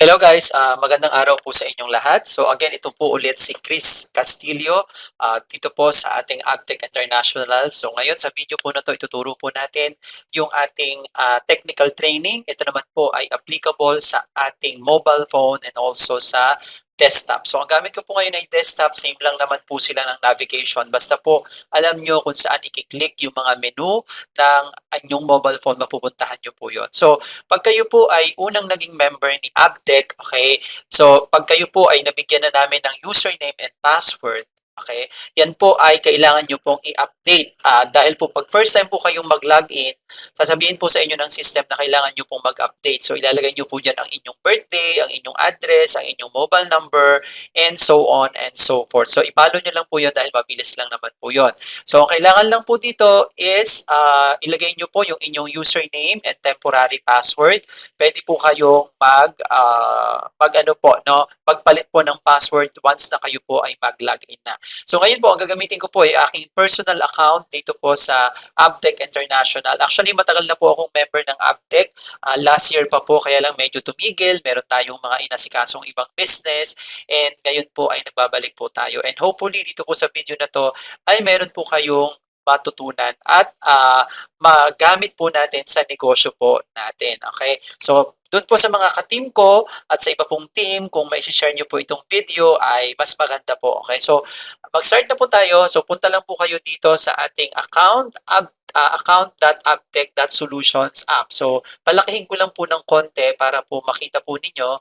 Hello guys, ah, magandang araw po sa inyong lahat. So again, ito po ulit si Chris Castillo ah, dito po sa ating Abtech International. So ngayon sa video po na to, ituturo po natin yung ating ah, technical training. Ito naman po ay applicable sa ating mobile phone and also sa desktop. So ang gamit ko po ngayon ay desktop, same lang naman po sila ng navigation. Basta po alam nyo kung saan i-click yung mga menu ng inyong mobile phone, mapupuntahan nyo po yon. So pag kayo po ay unang naging member ni Abtech, okay, so pag kayo po ay nabigyan na namin ng username and password, okay, yan po ay kailangan nyo pong i-update. Ah, dahil po pag first time po kayong mag-login, sasabihin po sa inyo ng system na kailangan nyo pong mag-update. So ilalagay nyo po dyan ang inyong birthday, ang inyong address, ang inyong mobile number, and so on and so forth. So ipalo nyo lang po yun dahil mabilis lang naman po yun. So ang kailangan lang po dito is ah, ilagay nyo po yung inyong username and temporary password. Pwede po kayong mag ah, mag ano po, no, magpalit po ng password once na kayo po ay mag-login na. So ngayon po ang gagamitin ko po ay aking personal account dito po sa Abtech International. Actually matagal na po akong member ng Abtech. Ah, last year pa po kaya lang medyo tumigil. Meron tayong mga inasikasong ibang business and ngayon po ay nagbabalik po tayo. And hopefully dito po sa video na to ay meron po kayong matutunan at ah, magamit po natin sa negosyo po natin. Okay? So, doon po sa mga ka-team ko at sa iba pong team, kung may share nyo po itong video ay mas maganda po. Okay? So, mag-start na po tayo. So, punta lang po kayo dito sa ating account, ab, uh, account.abtech.solutions app. So, palakihin ko lang po ng konti para po makita po ninyo.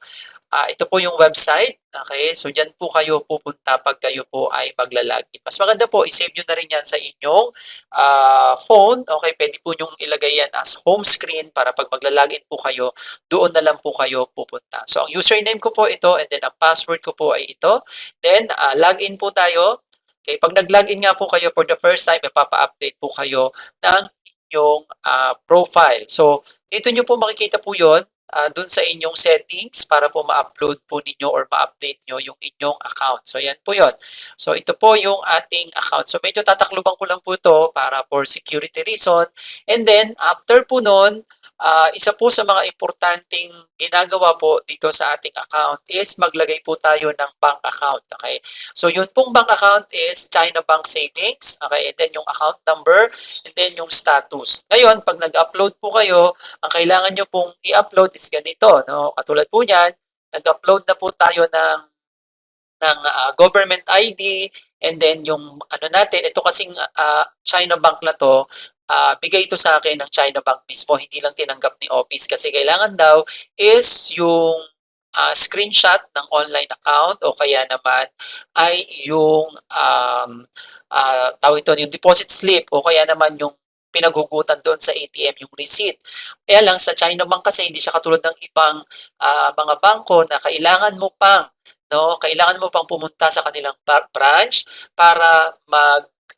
Ah, ito po yung website. Okay? So, dyan po kayo pupunta pag kayo po ay maglalagin. Mas maganda po, isave nyo na rin yan sa inyong ah, phone. Okay? Pwede po nyong ilagay yan as home screen para pag maglalagin po kayo, doon na lang po kayo pupunta. So, ang username ko po ito and then ang password ko po ay ito. Then, ah, login po tayo. Okay, pag nag-login nga po kayo for the first time, ipapa-update po kayo ng inyong ah, profile. So, dito nyo po makikita po yon uh, dun sa inyong settings para po ma-upload po ninyo or ma-update nyo yung inyong account. So, yan po yon. So, ito po yung ating account. So, medyo tatakluban ko lang po ito para for security reason. And then, after po nun, ah, isa po sa mga importanteng ginagawa po dito sa ating account is maglagay po tayo ng bank account. Okay? So, yun pong bank account is China Bank Savings. Okay? And then yung account number and then yung status. Ngayon, pag nag-upload po kayo, ang kailangan nyo pong i-upload is ganito. No? Katulad po yan, nag-upload na po tayo ng ng ah, government ID and then yung ano natin, ito kasing ah, China Bank na to, ah, bigay ito sa akin ng China Bank mismo, hindi lang tinanggap ni office kasi kailangan daw is yung ah, screenshot ng online account o kaya naman ay yung um, ah, tawag ito, yung deposit slip o kaya naman yung pinaghugutan doon sa ATM yung receipt. Kaya lang sa China Bank kasi hindi siya katulad ng ibang ah, mga bangko na kailangan mo pang no, kailangan mo pang pumunta sa kanilang branch para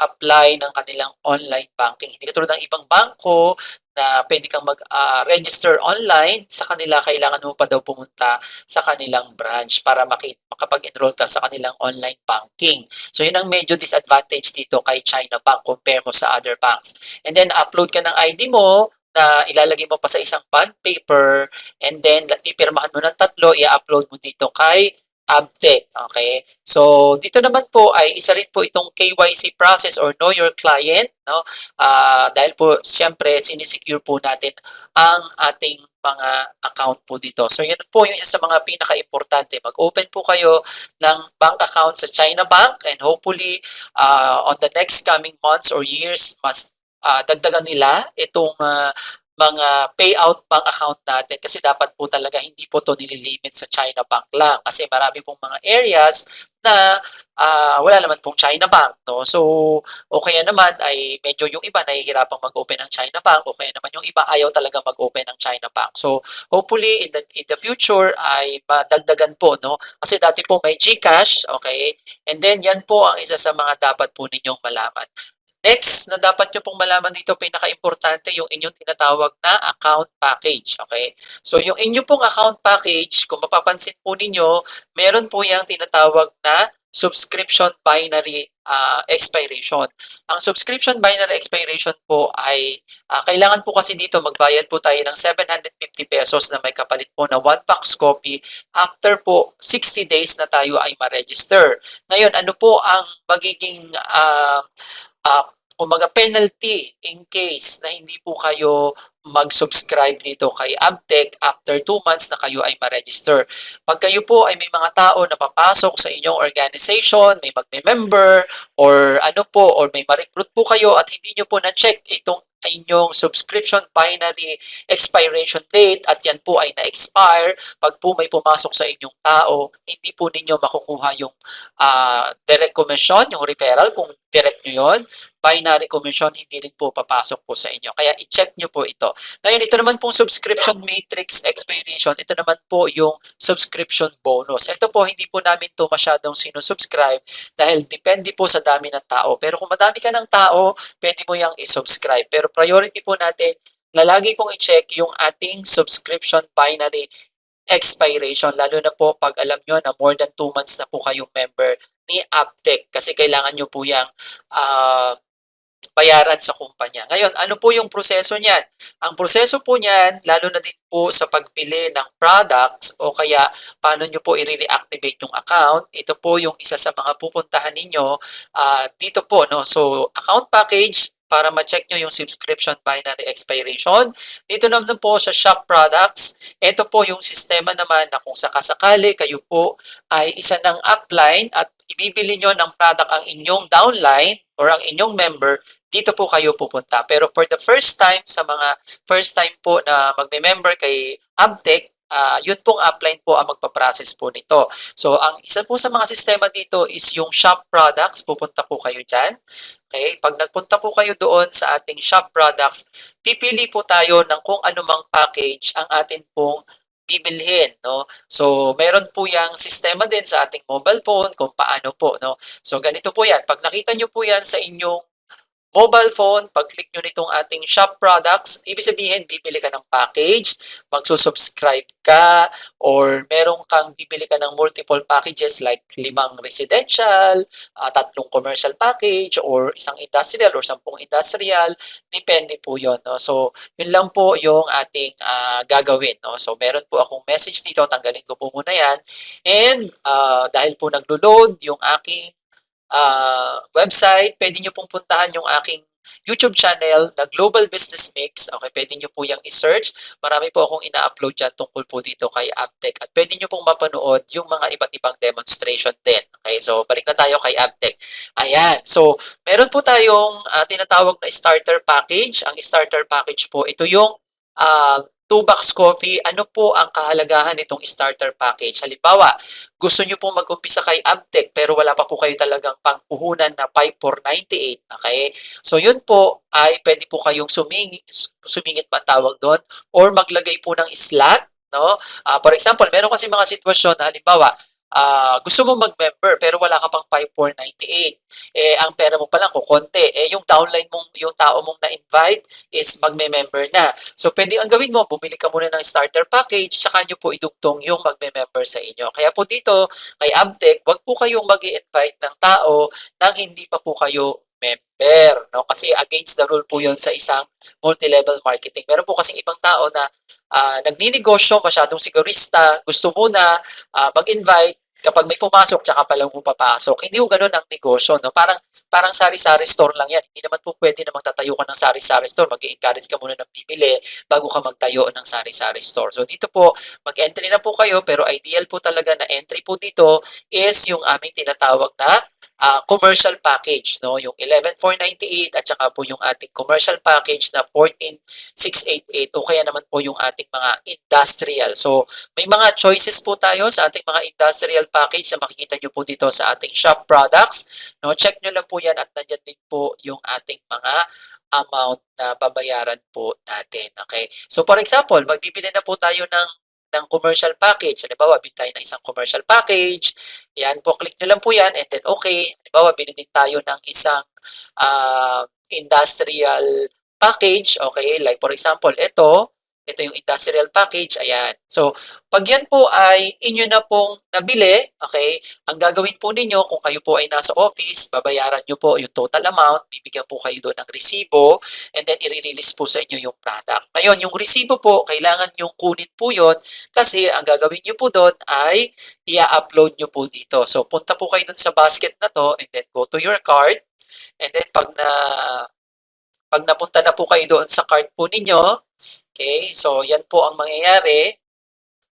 mag-apply ng kanilang online banking. Hindi katulad ng ibang bangko na pwede kang mag-register online, sa kanila kailangan mo pa daw pumunta sa kanilang branch para maki- makapag-enroll ka sa kanilang online banking. So yun ang medyo disadvantage dito kay China Bank compare mo sa other banks. And then upload ka ng ID mo, na ilalagay mo pa sa isang bond paper and then pipirmahan mo ng tatlo, i-upload mo dito kay Abtech. Okay? So, dito naman po ay isa rin po itong KYC process or know your client. No? Ah, dahil po, siyempre, sinisecure po natin ang ating mga account po dito. So, yan po yung isa sa mga pinaka-importante. Mag-open po kayo ng bank account sa China Bank and hopefully, ah, on the next coming months or years, mas ah, dagdagan nila itong ah, mga payout bank account natin kasi dapat po talaga hindi po to nililimit sa China Bank lang. Kasi marami pong mga areas na ah, wala naman pong China Bank no? So o kaya naman ay medyo yung iba nahihirapang mag-open ng China Bank o kaya naman yung iba ayaw talaga mag-open ng China Bank. So hopefully in the in the future ay madagdagan po no? Kasi dati po may GCash okay? And then yan po ang isa sa mga dapat po ninyong malaman Next, na dapat nyo pong malaman dito, pinaka-importante yung inyong tinatawag na account package. Okay? So, yung inyong pong account package, kung mapapansin po ninyo, meron po yung tinatawag na subscription binary ah, expiration. Ang subscription binary expiration po ay ah, kailangan po kasi dito magbayad po tayo ng 750 pesos na may kapalit po na 1 packs copy after po 60 days na tayo ay ma-register. Ngayon, ano po ang magiging ah, ah, kumbaga penalty in case na hindi po kayo mag-subscribe dito kay Abtech after 2 months na kayo ay ma-register. Pag kayo po ay may mga tao na papasok sa inyong organization, may magme-member, or ano po, or may ma-recruit po kayo at hindi nyo po na-check itong inyong subscription binary expiration date at yan po ay na-expire, pag po may pumasok sa inyong tao, hindi po ninyo makukuha yung ah, direct commission, yung referral, kung direct nyo yon binary commission, hindi rin po papasok po sa inyo. Kaya i-check nyo po ito. Ngayon, ito naman pong subscription matrix expiration, ito naman po yung subscription bonus. Ito po, hindi po namin to masyadong sinusubscribe dahil depende po sa dami ng tao. Pero kung madami ka ng tao, pwede mo yung i-subscribe. Pero priority po natin, na lagi pong i-check yung ating subscription binary expiration, lalo na po pag alam nyo na more than 2 months na po kayong member ni Aptech kasi kailangan nyo po yung ah, bayaran sa kumpanya. Ngayon, ano po yung proseso niyan? Ang proseso po niyan, lalo na din po sa pagpili ng products o kaya paano nyo po i-reactivate yung account, ito po yung isa sa mga pupuntahan ninyo ah, dito po. No? So, account package, para ma-check nyo yung subscription binary expiration. Dito naman po sa shop products, ito po yung sistema naman na kung sakasakali kayo po ay isa ng upline at ibibili nyo ng product ang inyong downline or ang inyong member, dito po kayo pupunta. Pero for the first time, sa mga first time po na magme-member kay Abtech, ah, yun pong upline po ang magpa-process po nito. So, ang isa po sa mga sistema dito is yung shop products. Pupunta po kayo dyan. Okay? Pag nagpunta po kayo doon sa ating shop products, pipili po tayo ng kung anumang package ang atin pong bibilhin, no? So, meron po yang sistema din sa ating mobile phone kung paano po, no? So, ganito po yan. Pag nakita nyo po yan sa inyong mobile phone, pag-click nyo nitong ating shop products, ibig sabihin, bibili ka ng package, magsusubscribe ka, or meron kang bibili ka ng multiple packages like limang residential, ah, tatlong commercial package, or isang industrial, or sampung industrial, depende po yon no? So, yun lang po yung ating ah, gagawin, no? So, meron po akong message dito, tanggalin ko po muna yan. And, ah, dahil po naglo-load yung aking uh, website, pwede nyo pong puntahan yung aking YouTube channel na Global Business Mix. Okay, pwede nyo po yung i-search. Marami po akong ina-upload dyan tungkol po dito kay Aptech. At pwede nyo pong mapanood yung mga iba't ibang demonstration din. Okay, so balik na tayo kay Aptech. Ayan, so meron po tayong uh, tinatawag na starter package. Ang starter package po, ito yung uh, 2 box coffee, ano po ang kahalagahan nitong starter package? Halimbawa, gusto nyo pong mag-umpisa kay Abtec pero wala pa po kayo talagang pangpuhunan na 5498. Okay? So yun po ay pwede po kayong sumingit, sumingit ba tawag doon or maglagay po ng slot no? Uh, for example, meron kasi mga sitwasyon na halimbawa, ah, gusto mo mag-member pero wala ka pang 5498. Eh, ang pera mo pa lang kukonti. Eh, yung downline mong, yung tao mong na-invite is magme-member na. So, pwede ang gawin mo, bumili ka muna ng starter package, tsaka nyo po idugtong yung magme-member sa inyo. Kaya po dito, kay Abtech, wag po kayong mag invite ng tao nang hindi pa po kayo member. No? Kasi against the rule po yon sa isang multi-level marketing. Meron po kasing ibang tao na ah, nagninegosyo, masyadong sigurista, gusto muna ah, mag-invite, kapag may pumasok, tsaka pa lang po papasok. Hindi ko ganun ang negosyo, no? Parang, parang sari-sari store lang yan. Hindi naman po pwede na magtatayo ka ng sari-sari store. mag encourage ka muna ng bibili bago ka magtayo ng sari-sari store. So, dito po, mag-entry na po kayo, pero ideal po talaga na entry po dito is yung aming tinatawag na ah, commercial package, no? Yung 11,498 at saka po yung ating commercial package na 14,688 o kaya naman po yung ating mga industrial. So, may mga choices po tayo sa ating mga industrial package na makikita nyo po dito sa ating shop products. No, check nyo lang po yan at nandyan din po yung ating mga amount na babayaran po natin. Okay? So, for example, magbibili na po tayo ng ng commercial package. Halimbawa, bili tayo ng isang commercial package. Yan po, click nyo lang po yan and then okay. Halimbawa, bili din tayo ng isang ah, industrial package. Okay, like for example, ito, Ito yung industrial package, ayan. So, pag yan po ay inyo na pong nabili, okay, ang gagawin po ninyo kung kayo po ay nasa office, babayaran nyo po yung total amount, bibigyan po kayo doon ng resibo, and then i-release po sa inyo yung product. Ngayon, yung resibo po, kailangan yung kunin po yon kasi ang gagawin nyo po doon ay i-upload nyo po dito. So, punta po kayo doon sa basket na to, and then go to your card, and then pag na pag napunta na po kayo doon sa card po ninyo, Okay, so yan po ang mangyayari.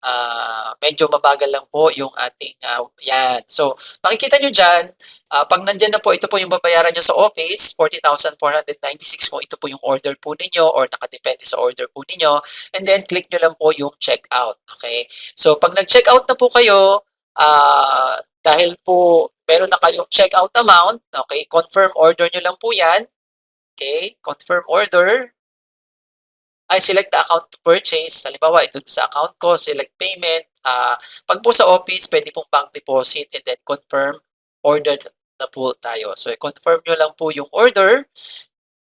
Ah, medyo mabagal lang po yung ating ah, yan. So, makikita nyo dyan, ah, pag nandyan na po, ito po yung babayaran nyo sa office, 40,496 kung ito po yung order po ninyo or nakadepende sa order po ninyo. And then, click nyo lang po yung checkout. Okay? So, pag nag-checkout na po kayo, ah, dahil po meron na kayong checkout amount, okay, confirm order nyo lang po yan. Okay, confirm order. I select the account to purchase. Halimbawa, ito sa account ko, select payment. Ah, pag po sa office, pwede pong bank deposit and then confirm order na po tayo. So, confirm nyo lang po yung order.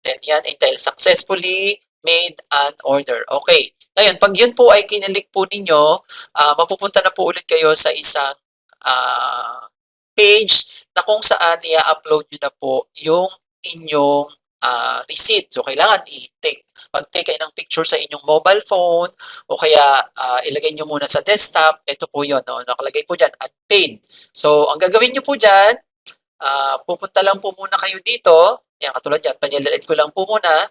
Then yan, dahil successfully made an order. Okay. Ngayon, pag yun po ay kinilik po ninyo, ah, mapupunta na po ulit kayo sa isang ah, page na kung saan i-upload nyo na po yung inyong ah, receipt. So, kailangan i-take, mag-take kayo ng picture sa inyong mobile phone o kaya ah, ilagay nyo muna sa desktop. Ito po yun. No? Nakalagay po dyan, unpaid. So, ang gagawin nyo po dyan, ah, pupunta lang po muna kayo dito. Yan, katulad yan, panilalit ko lang po muna.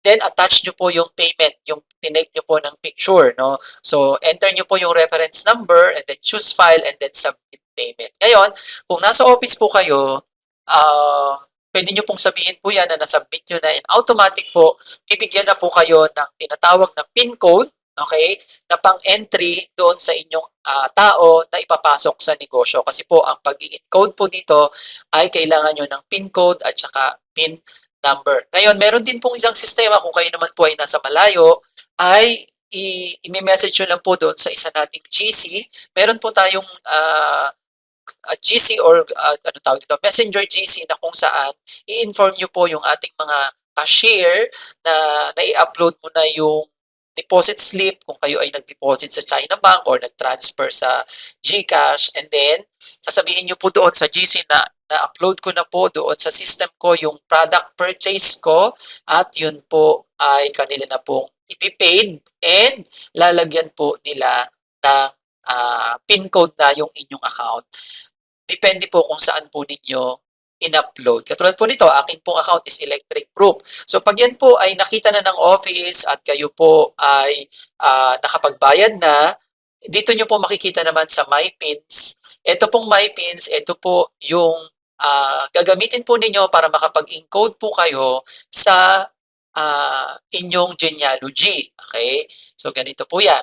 Then, attach nyo po yung payment, yung tinake nyo po ng picture. No? So, enter nyo po yung reference number and then choose file and then submit payment. Ngayon, kung nasa office po kayo, ah, pwede nyo pong sabihin po yan na nasubmit nyo na and automatic po, bibigyan na po kayo ng tinatawag na PIN code, okay, na pang-entry doon sa inyong ah, tao na ipapasok sa negosyo. Kasi po, ang pag-encode po dito ay kailangan nyo ng PIN code at saka PIN number. Ngayon, meron din pong isang sistema kung kayo naman po ay nasa malayo, ay i-message nyo lang po doon sa isa nating GC. Meron po tayong ah, uh, GC or uh, ano tawag dito, Messenger GC na kung saan i-inform nyo po yung ating mga cashier na nai-upload mo na yung deposit slip kung kayo ay nag-deposit sa China Bank or nag-transfer sa GCash. And then sasabihin nyo po doon sa GC na na-upload ko na po doon sa system ko yung product purchase ko at yun po ay kanila na pong ipipaid and lalagyan po nila ng ah, PIN code na yung inyong account. Depende po kung saan po ninyo in-upload. Katulad po nito, akin pong account is electric proof. So pag yan po ay nakita na ng office at kayo po ay ah, nakapagbayad na, dito nyo po makikita naman sa My Pins. Ito pong My Pins, ito po yung ah, gagamitin po ninyo para makapag-encode po kayo sa ah, inyong genealogy. Okay? So, ganito po yan.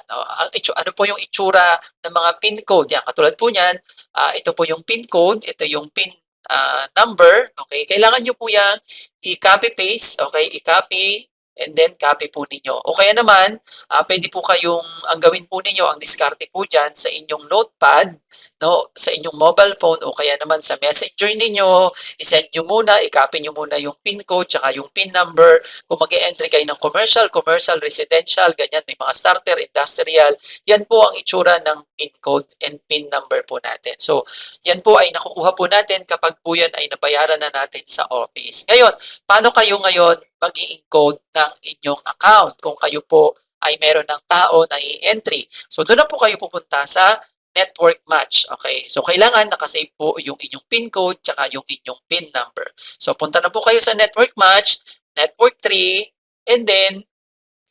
Itsu- ano po yung itsura ng mga PIN code? Yan, katulad po yan, ah, ito po yung PIN code, ito yung PIN ah, number. Okay? Kailangan nyo po yan i-copy-paste. Okay? I-copy and then copy po ninyo. O kaya naman, ah, pwede po kayong, ang gawin po ninyo, ang diskarte po dyan sa inyong notepad, no, sa inyong mobile phone o kaya naman sa messenger ninyo, isend nyo muna, i-copy nyo muna yung PIN code tsaka yung PIN number. Kung mag entry kayo ng commercial, commercial, residential, ganyan, may mga starter, industrial, yan po ang itsura ng PIN code and PIN number po natin. So, yan po ay nakukuha po natin kapag po yan ay nabayaran na natin sa office. Ngayon, paano kayo ngayon mag encode ng inyong account kung kayo po ay meron ng tao na i-entry. So, doon na po kayo pupunta sa network match. Okay? So, kailangan nakasave po yung inyong PIN code tsaka yung inyong PIN number. So, punta na po kayo sa network match, network tree, and then,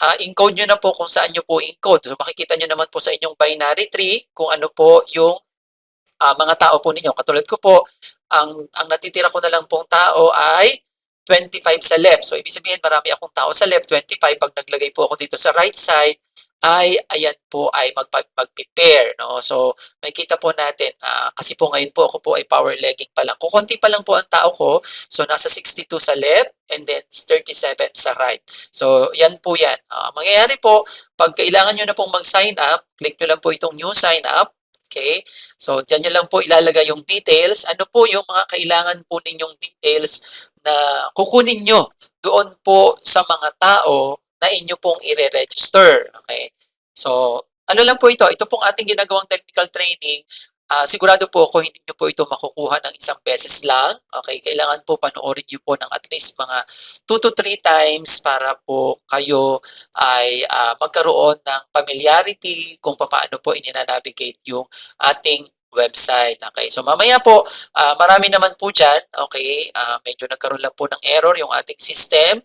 uh, encode nyo na po kung saan nyo po encode. So, makikita nyo naman po sa inyong binary tree kung ano po yung uh, mga tao po ninyo. Katulad ko po, ang, ang natitira ko na lang pong tao ay 25 sa left. So, ibig sabihin, marami akong tao sa left, 25. Pag naglagay po ako dito sa right side, ay ayan po ay mag mag-prepare no so makikita po natin uh, kasi po ngayon po ako po ay power legging pa lang kukunti pa lang po ang tao ko so nasa 62 sa left and then 37 sa right so yan po yan uh, mangyayari po pag kailangan niyo na pong mag-sign up click niyo lang po itong new sign up Okay? So, dyan nyo lang po ilalagay yung details. Ano po yung mga kailangan po ninyong details na kukunin nyo doon po sa mga tao na inyo pong i-register. Okay? So, ano lang po ito, ito pong ating ginagawang technical training, ah, sigurado po ako hindi nyo po ito makukuha ng isang beses lang. Okay, kailangan po panoorin nyo po ng at least mga 2 to 3 times para po kayo ay ah, magkaroon ng familiarity kung paano po ininanavigate yung ating website. Okay, so mamaya po, ah, marami naman po dyan. Okay, ah, medyo nagkaroon lang po ng error yung ating system.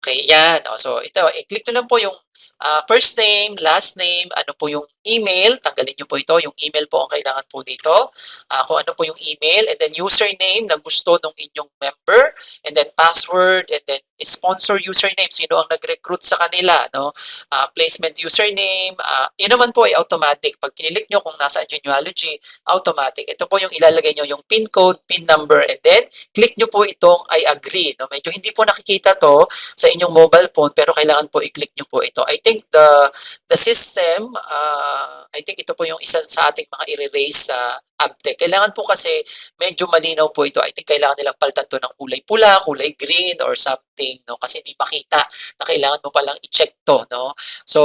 Okay, yan. O, so ito, i-click nyo lang po yung ah, first name, last name, ano po yung email, tanggalin nyo po ito, yung email po ang kailangan po dito, Ah, kung ano po yung email, and then username na gusto ng inyong member, and then password, and then sponsor username, sino ang nag-recruit sa kanila, no? Ah, placement username, ah, yun naman po ay automatic. Pag kinilik nyo kung nasa genealogy, automatic. Ito po yung ilalagay nyo, yung pin code, pin number, and then click nyo po itong I agree. No? Medyo hindi po nakikita to sa inyong mobile phone, pero kailangan po i-click nyo po ito. I think the the system, uh, I think ito po yung isa sa ating mga i-raise sa AbTech. Kailangan po kasi medyo malinaw po ito. I think kailangan nilang palitan to ng kulay pula, kulay green, or something, no? Kasi hindi makita na kailangan mo palang i-check to, no? So,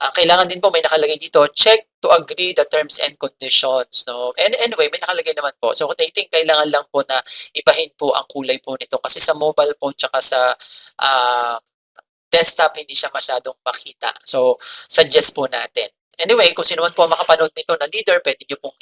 ah, kailangan din po may nakalagay dito, check to agree the terms and conditions, no? And anyway, may nakalagay naman po. So, I think kailangan lang po na ibahin po ang kulay po nito kasi sa mobile phone tsaka sa ah, desktop hindi siya masyadong makita. So, suggest po natin. Anyway, kung sino man po makapanood nito na leader, pwede nyo pong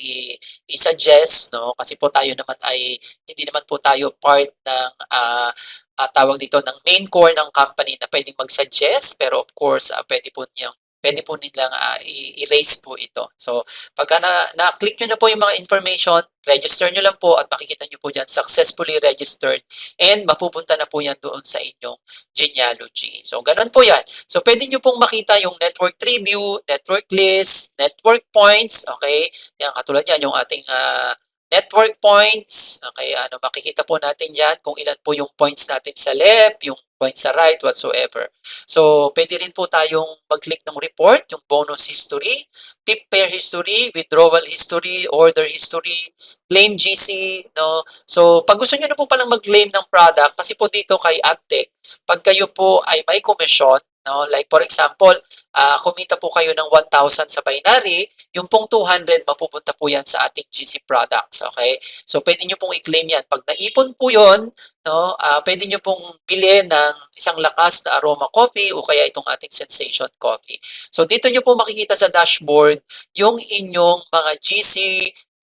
i-suggest, no? Kasi po tayo naman ay, hindi naman po tayo part ng, ah, ah, tawag dito, ng main core ng company na pwedeng mag-suggest, pero of course, ah, pwede po niyang pwede po nilang ah, i- erase po ito. So, pagka na, na-click nyo na po yung mga information, register nyo lang po at makikita nyo po dyan, successfully registered and mapupunta na po yan doon sa inyong genealogy. So, ganun po yan. So, pwede nyo pong makita yung network tree view, network list, network points, okay? Yan, katulad yan, yung ating ah, network points, okay, ano, makikita po natin yan kung ilan po yung points natin sa left, yung points sa right, whatsoever. So, pwede rin po tayong mag-click ng report, yung bonus history, PIP pair history, withdrawal history, order history, claim GC, no? So, pag gusto nyo na po palang mag-claim ng product, kasi po dito kay AppTech, pag kayo po ay may commission, no? Like for example, ah kumita po kayo ng 1,000 sa binary, yung pong 200 mapupunta po yan sa ating GC products, okay? So, pwede nyo pong i-claim yan. Pag naipon po yon no, ah pwede nyo pong bilhin ng isang lakas na aroma coffee o kaya itong ating sensation coffee. So, dito nyo po makikita sa dashboard yung inyong mga GC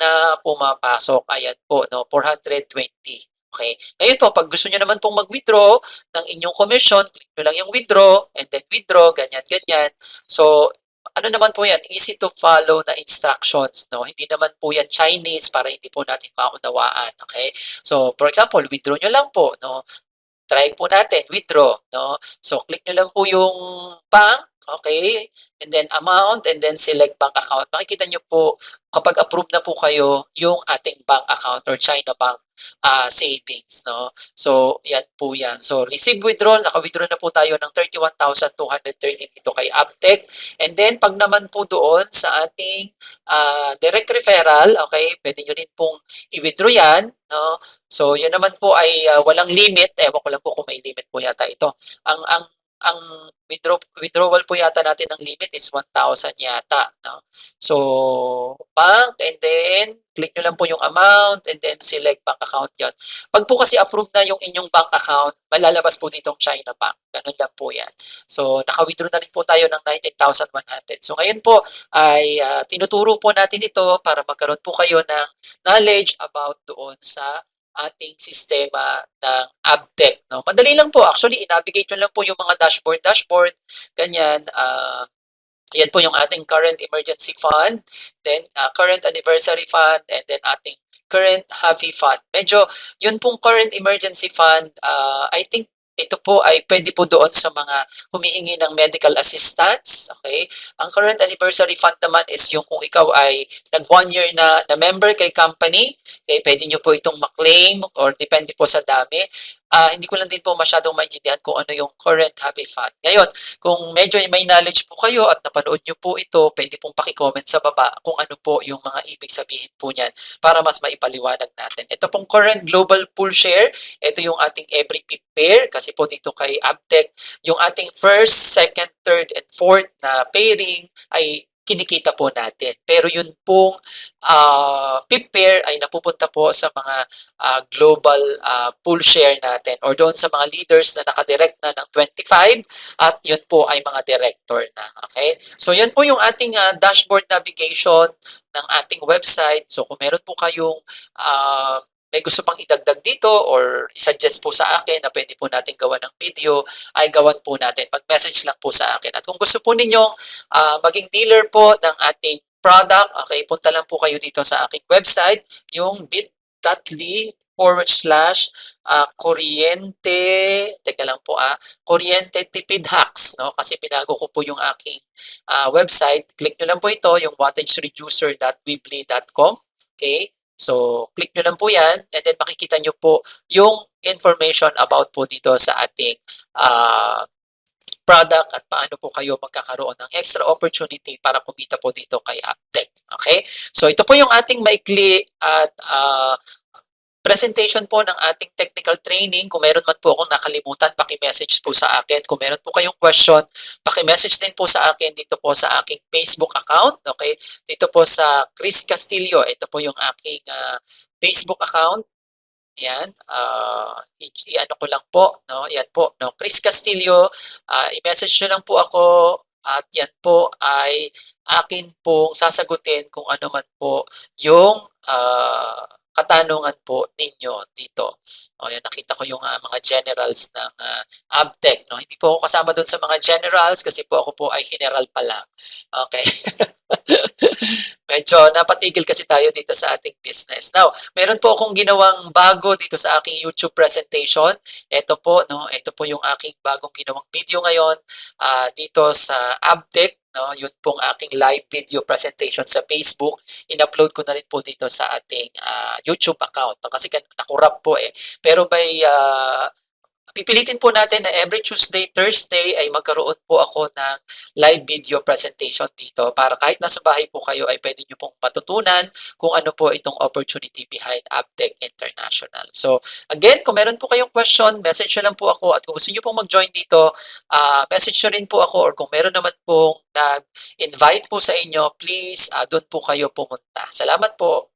na pumapasok. Ayan po, no, 420. Okay. Ngayon po, pag gusto nyo naman pong mag-withdraw ng inyong commission, click nyo lang yung withdraw, and then withdraw, ganyan, ganyan. So, ano naman po yan, easy to follow na instructions, no? Hindi naman po yan Chinese para hindi po natin maunawaan, okay? So, for example, withdraw nyo lang po, no? Try po natin, withdraw, no? So, click nyo lang po yung bank, okay? And then amount, and then select bank account. Makikita nyo po, kapag approve na po kayo, yung ating bank account or China Bank ah, savings, no? So, yan po yan. So, receive withdrawal, naka-withdraw na po tayo ng 31,230 dito kay Aptech. And then, pag naman po doon sa ating ah, direct referral, okay, pwede nyo rin pong i-withdraw yan, no? So, yan naman po ay ah, walang limit. Ewan ko lang po kung may limit po yata ito. Ang, ang, ang withdraw, withdrawal po yata natin ng limit is 1,000 yata, no? So, bank, and then, click nyo lang po yung amount, and then select bank account yon. Pag po kasi approve na yung inyong bank account, malalabas po ditong China Bank. Ganun lang po yan. So, naka-withdraw na rin po tayo ng 19,100. So, ngayon po ay ah, tinuturo po natin ito para magkaroon po kayo ng knowledge about doon sa ating sistema ng AbTech. No? Madali lang po. Actually, i-navigate nyo lang po yung mga dashboard, dashboard, ganyan. ah yan po yung ating current emergency fund, then ah, current anniversary fund, and then ating current happy fund. Medyo, yun pong current emergency fund, ah, I think ito po ay pwede po doon sa mga humihingi ng medical assistance. Okay? Ang current anniversary fund naman is yung kung ikaw ay nag one year na, na member kay company, okay, pwede nyo po itong maklaim or depende po sa dami. Ah, hindi ko lang din po masyadong maintindihan kung ano yung current happy fund. Ngayon, kung medyo may knowledge po kayo at napanood nyo po ito, pwede pong paki-comment sa baba kung ano po yung mga ibig sabihin po niyan para mas maipaliwanag natin. Ito pong current global pool share, ito yung ating every pip pair kasi po dito kay Abtec, yung ating first, second, third, and fourth na pairing ay kinikita po natin. Pero yun pong uh, pip pair ay napupunta po sa mga uh, global uh, pool share natin or doon sa mga leaders na nakadirect na ng 25 at yun po ay mga director na. Okay? So yan po yung ating uh, dashboard navigation ng ating website. So kung meron po kayong uh, may gusto pang idagdag dito or suggest po sa akin na pwede po natin gawa ng video, ay gawan po natin. Mag-message lang po sa akin. At kung gusto po ninyong uh, maging dealer po ng ating product, okay, punta lang po kayo dito sa aking website, yung bit.ly forward slash kuryente, teka lang po ah, kuryente tipid hacks, no? Kasi binago ko po yung aking uh, website. Click nyo lang po ito, yung wattagereducer.weebly.com. Okay? So, click nyo lang po yan and then makikita nyo po yung information about po dito sa ating uh, product at paano po kayo magkakaroon ng extra opportunity para kumita po dito kay Aptech. Okay? So, ito po yung ating maikli at uh, presentation po ng ating technical training. Kung meron man po akong nakalimutan, paki-message po sa akin. Kung meron po kayong question, paki-message din po sa akin dito po sa aking Facebook account. Okay? Dito po sa Chris Castillo. Ito po yung aking uh, Facebook account. Yan. Uh, i-ano ko lang po. No? Yan po. No? Chris Castillo. Uh, i-message nyo lang po ako. At yan po ay akin pong sasagutin kung ano man po yung uh, katanungan po ninyo dito. O yan, nakita ko yung uh, mga generals ng uh, Abtec. No? Hindi po ako kasama doon sa mga generals kasi po ako po ay general pa lang. Okay. Medyo napatigil kasi tayo dito sa ating business. Now, meron po akong ginawang bago dito sa aking YouTube presentation. Ito po, no, ito po yung aking bagong ginawang video ngayon uh, dito sa Abtec no? Yun pong aking live video presentation sa Facebook. In-upload ko na rin po dito sa ating uh, YouTube account. No? kasi nakurap po eh. Pero by uh, pipilitin po natin na every Tuesday, Thursday ay magkaroon po ako ng live video presentation dito para kahit nasa bahay po kayo ay pwede nyo pong matutunan kung ano po itong opportunity behind Abtech International. So again, kung meron po kayong question, message nyo lang po ako at kung gusto nyo pong mag-join dito, uh, message nyo rin po ako or kung meron naman pong nag-invite po sa inyo, please uh, doon po kayo pumunta. Salamat po.